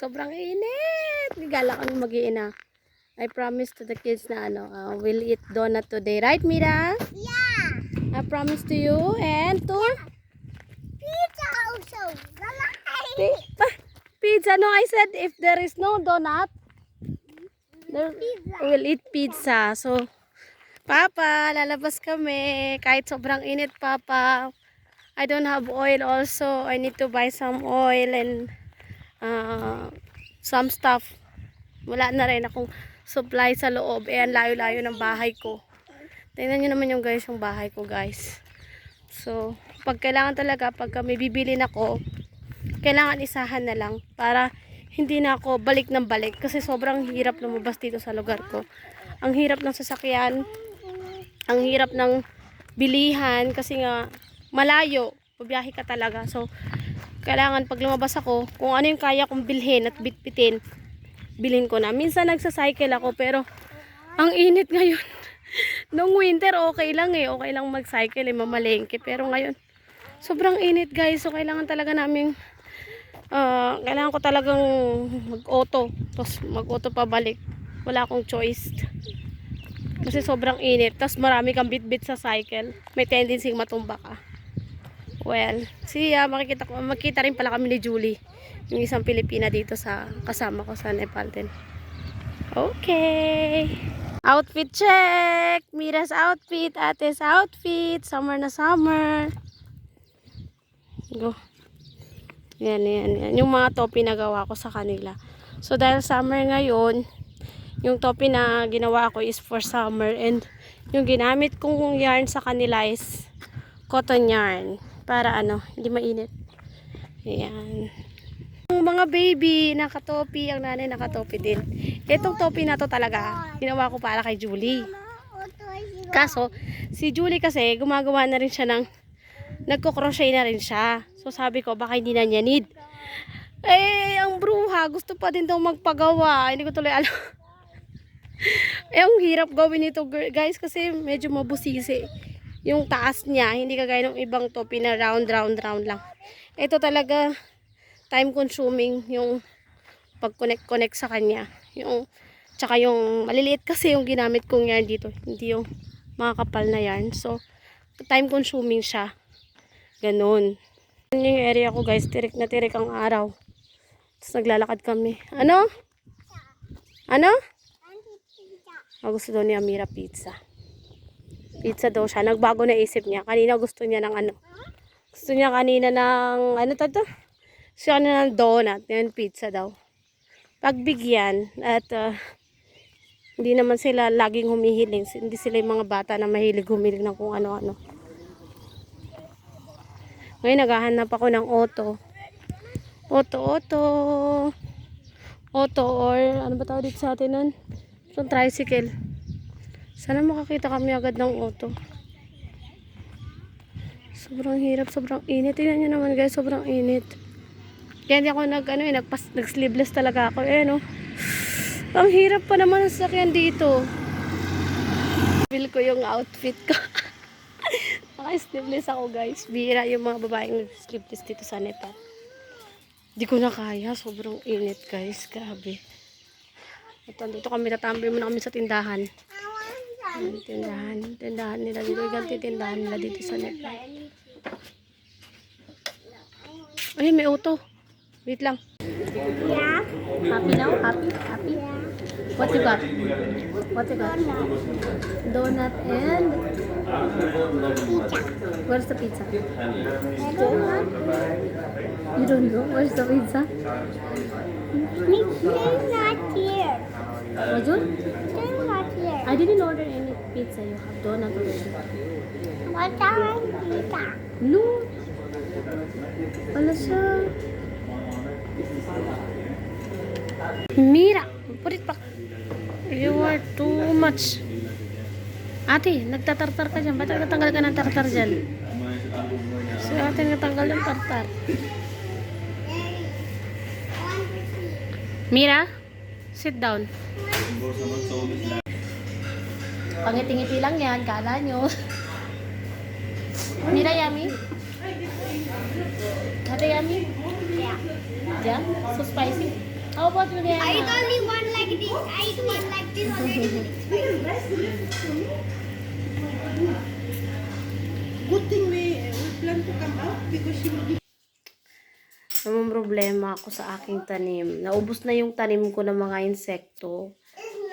Sobrang init. Gala kami mag-iina. I promise to the kids na ano, uh, we'll eat donut today. Right, Mira? Yeah. I promise to you and to Pizza also. Lalaki. Pi- pa- pizza. No, I said if there is no donut, there, we'll eat pizza. So, Papa, lalabas kami. Kahit sobrang init, Papa. I don't have oil also. I need to buy some oil and uh, some stuff. Wala na rin akong supply sa loob. Eh, ang layo-layo ng bahay ko. Tingnan nyo naman yung guys, yung bahay ko, guys. So, pag kailangan talaga, pag may bibilin ako, kailangan isahan na lang para hindi na ako balik ng balik kasi sobrang hirap lumabas dito sa lugar ko. Ang hirap ng sasakyan, ang hirap ng bilihan kasi nga malayo, pabiyahe ka talaga. So, kailangan pag lumabas ako, kung ano yung kaya kong bilhin at bitbitin, bilhin ko na. Minsan nagsacycle ako pero ang init ngayon. Nung winter okay lang eh, okay lang mag-cycle eh, mamalengke. Pero ngayon, sobrang init guys. So, kailangan talaga namin, ah, kailangan ko talagang mag-auto. Tapos mag-auto pabalik. Wala akong choice. Kasi sobrang init. Tapos marami kang bit-bit sa cycle. May tendency matumba ka. Well, siya, makikita, ko, makita rin pala kami ni Julie. Yung isang Pilipina dito sa kasama ko sa Nepal din. Okay. Outfit check! Mira's outfit, ate's outfit. Summer na summer. Go. Yan, yan, yan. Yung mga topi na gawa ko sa kanila. So, dahil summer ngayon, yung topi na ginawa ko is for summer. And yung ginamit kong yarn sa kanila is cotton yarn. Para ano, hindi mainit. Ayan. Yung mga baby, nakatopi. Ang nanay nakatopi din. Itong topi na to talaga, ginawa ko para kay Julie. Kaso, si Julie kasi, gumagawa na rin siya ng, nagko-crochet na rin siya. So, sabi ko, baka hindi na niya need. Eh, ang bruha, gusto pa din daw magpagawa. Hindi ko tuloy alam. eh, ang hirap gawin ito, guys, kasi medyo mabusisi. Yung taas niya, hindi kagaya ng ibang topi na round, round, round lang. Ito talaga, time consuming yung pag-connect-connect sa kanya. Yung, tsaka yung maliliit kasi yung ginamit kong yarn dito. Hindi yung mga kapal na yarn. So, time consuming siya. Ganun. Yun yung area ko guys. Tirik na tirik ang araw. Tapos naglalakad kami. Ano? Ano? Ah, gusto daw ni Amira pizza. Pizza daw siya. Nagbago na isip niya. Kanina gusto niya ng ano. Gusto niya kanina ng ano to to? Gusto niya ng donut. Yan pizza daw. Pagbigyan at ah, hindi naman sila laging humihiling. Hindi sila yung mga bata na mahilig humiling ng kung ano-ano. Ngayon naghahanap ako ng auto. Auto, auto. Auto or ano ba tawag dito sa atin nun? Itong tricycle. Sana makakita kami agad ng auto. Sobrang hirap, sobrang init. Tingnan nyo naman guys, sobrang init. Kaya hindi ako nag, ano, eh, nagpas, nag-sleeveless talaga ako. Eh, no? Ang hirap pa naman ang sakyan dito. Feel ko yung outfit ko. Naka-sleeveless ako guys. Bira yung mga babaeng nag-sleeveless dito sa Nepal. Hindi ko na kaya. Sobrang init guys. Grabe. Ito, dito kami tatambay muna kami sa tindahan. Ayan, Tindahan. Tindahan nila dito. Ganti tindahan nila dito sa Nepal. Ay, may auto. Wait lang. Yeah. Happy now? Happy? Happy? What you got? What you got? Donut and... Where's the pizza? I don't want You don't know? Where's the pizza? Here. Here. I didn't order any pizza. You have donut already. What time pizza? No. Wala siya. Mira, put it back. You are too much. Ate, nagtatartar ka dyan. Ba't nagtatanggal ka ng tartar dyan? Si ate nagtatanggal ng tartar. Mira, sit down. Pangiti-ngiti lang yan, kala nyo. Mira, yummy? Ate, yummy? Yeah. Yeah? So spicy? How about I Juliana? eat only one like this. I eat one like this already. Good thing we, we plan to come out because she will be problema ako sa aking tanim. Naubos na yung tanim ko ng mga insekto.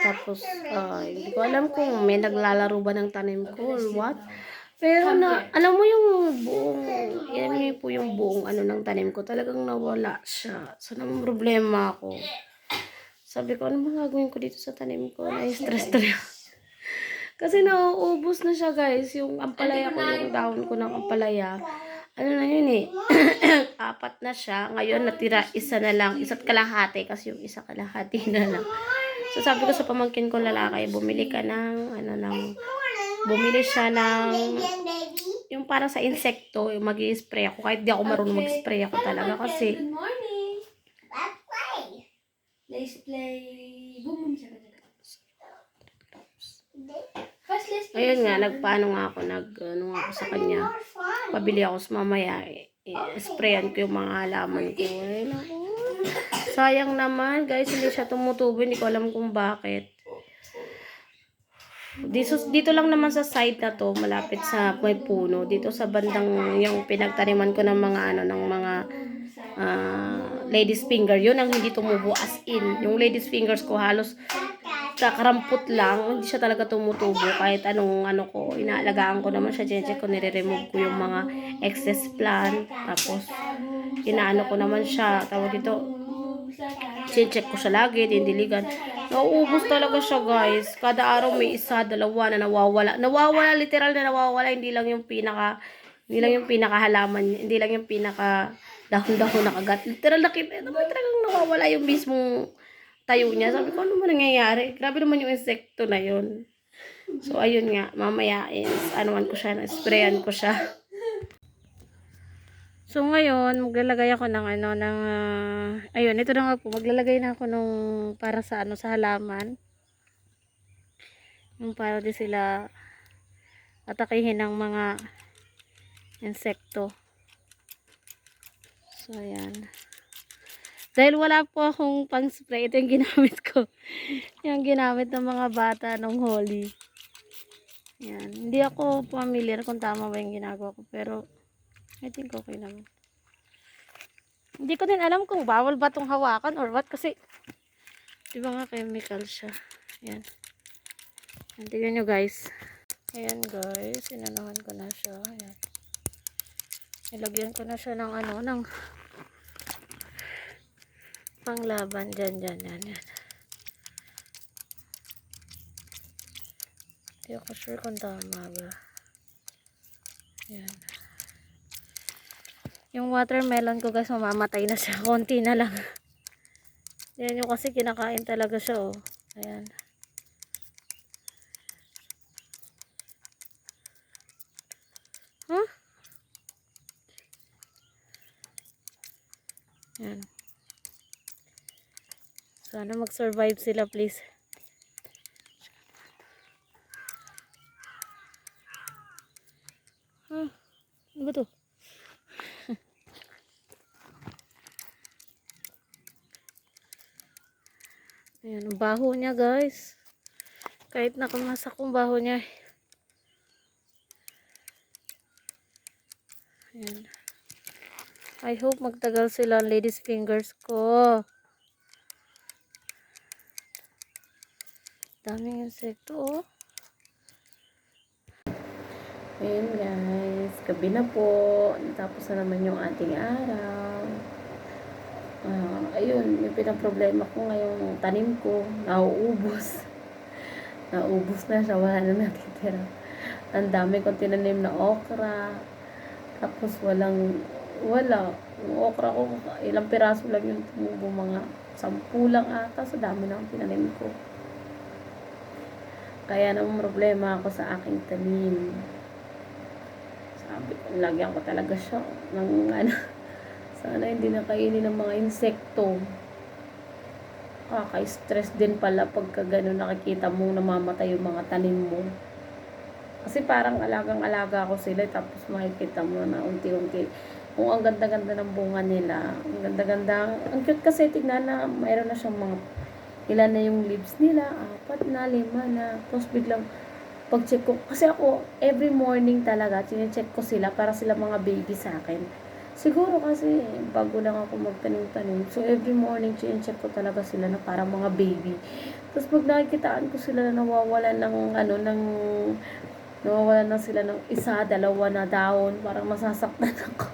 Tapos, ah, hindi ko alam kung may naglalaro ba ng tanim ko or what. Pero na, alam mo yung buong, yan yun po yung buong ano ng tanim ko. Talagang nawala siya. So, namang problema ako. Sabi ko, ano ba gagawin ko dito sa tanim ko? Na-stress tuloy. Kasi nauubos na siya guys. Yung ampalaya ko, yung dahon ko ng ampalaya. Ano na yun eh. Apat na siya. Ngayon natira isa na lang. Isa't kalahati. Kasi yung isa kalahati na lang. So sabi ko sa pamangkin ko lalaki, bumili ka ng, ano ng, bumili siya ng, yung para sa insekto, yung mag spray ako. Kahit di ako marunong mag-spray ako talaga kasi, Good morning. Let's play. Let's play. Boom, boom, shaka, shaka. First, let's play. Ayun nga, nagpaano nga ako, nag, ano nga ako sa kanya. Pabili ako sa mamaya, eh, eh, sprayan ko yung mga halaman ko. Naku. Sayang naman, guys, hindi siya tumutubo. Hindi ko alam kung bakit. Dito, dito lang naman sa side na to, malapit sa may puno. Dito sa bandang yung pinagtaniman ko ng mga ano, ng mga ah, ladies finger. Yun ang hindi tumubo as in. Yung ladies fingers ko halos kakarampot lang. Hindi siya talaga tumutubo. Kahit anong ano ko, inaalagaan ko naman siya. Cheche ko, nire-remove ko yung mga excess plant. Tapos, inaano ko naman siya. Tawag dito, check ko siya lagi, dindiligan. Nauubos talaga siya, guys. Kada araw may isa, dalawa na nawawala. Nawawala, literal na nawawala. Hindi lang yung pinaka, hindi lang yung pinaka halaman, hindi lang yung pinaka dahon-dahon na kagat. Literal na kita, talagang nawawala yung mismong tayo niya. Sabi ko, ano ba nangyayari? Grabe naman yung insekto na yun. So, ayun nga, mamaya is, anuan ko siya, sprayan ko siya. So, ngayon, maglalagay ako ng ano, ng, ah, ayun, ito na nga po, maglalagay na ako nung, para sa ano, sa halaman. Yung para di sila atakihin ng mga insekto. So, ayan. Dahil wala po akong pang spray, ito yung ginamit ko. yung ginamit ng mga bata nung holy. Yan. Hindi ako familiar kung tama ba yung ginagawa ko, pero I think okay naman. Hindi ko din alam kung bawal ba itong hawakan or what kasi di ba nga chemical siya. Yan. Yan, tignan nyo guys. Ayan guys, inanahan ko na siya. Ayan. Nilagyan ko na siya ng ano, ng panglaban. Dyan, dyan, yan, yan. Hindi ako sure kung tama ba. Yan. Yung watermelon ko guys, mamamatay na siya. Konti na lang. Yan yung kasi kinakain talaga siya oh. Ayan. Huh? Yan. Sana mag-survive sila please. Huh? Ano ba to? Ayan, ang baho niya guys. Kahit nakamasak yung baho niya. Ayan. I hope magtagal sila ang ladies fingers ko. Daming insekto oh. Ayan guys, gabi na po. Tapos na naman yung ating araw. Ah, ayun, yung pinang-problema ko ngayong tanim ko, nauubos. nauubos na siya, wala na natitira. Ang dami kong tinanim na okra. Tapos walang, wala. Yung okra ko, ilang piraso lang yung tumubo, mga sampu lang ata. So dami na ang tinanim ko. Kaya naman problema ako sa aking tanim. Sabi ko, lagyan ko talaga siya ng ano, sana hindi nakainin ng mga insekto. Kaka-stress din pala pagka gano'n nakikita mo namamatay yung mga tanim mo. Kasi parang alagang-alaga ko sila tapos makikita mo na unti-unti Kung ang ganda-ganda ng bunga nila. Ang ganda-ganda. Ang cute kasi tignan na mayroon na siyang mga ilan na yung leaves nila. Apat na, lima na. Tapos biglang pag-check ko. Kasi ako, every morning talaga, chinecheck ko sila para sila mga baby sa akin. Siguro kasi bago lang ako magtanim-tanim. So every morning, chinecheck ko talaga sila na para mga baby. Tapos pag nakikitaan ko sila na nawawalan ng ano, ng nawawalan na sila ng isa, dalawa na daon. Parang masasaktan ako.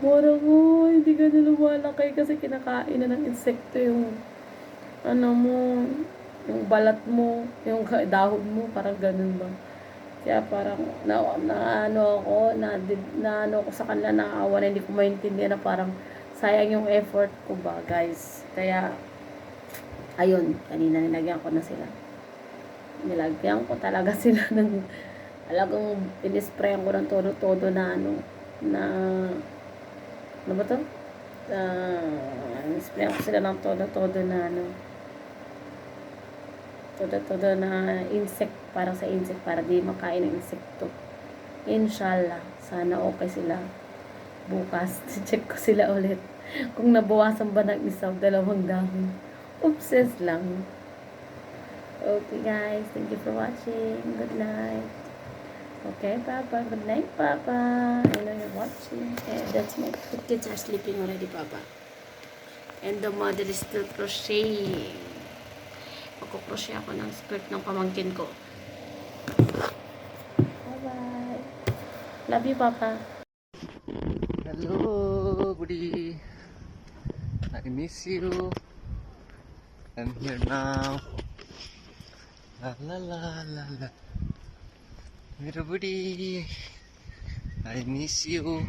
Mura mo, hindi ka na lumalaki kasi kinakain na ng insekto yung ano mo, yung balat mo, yung dahon mo, parang ganun ba. Kaya parang na, na ano ako, na, na ano ako sa kanila naawa na hindi ko maintindihan na parang sayang yung effort ko ba, guys. Kaya, ayun, kanina nilagyan ko na sila. Nilagyan ko talaga sila ng talagang pinisprayan ko ng todo-todo na ano, na, ano ba to? Uh, pinisprayan ko sila ng todo-todo na ano, todo-todo na insect para sa insect para di makain ng insekto. Inshallah, sana okay sila. Bukas, check ko sila ulit. Kung nabawasan ba ng isa o dalawang dahon. Obsessed lang. Okay guys, thank you for watching. Good night. Okay, Papa. Good night, Papa. I know you're watching. Okay, that's my the kids are sleeping already, Papa. And the mother is still crocheting. Magkukrochet ako ng skirt ng pamangkin ko. Bye-bye. Love you, Papa. Hello, buddy. I miss you. I'm here now. La la la la la. Little buddy. I miss you.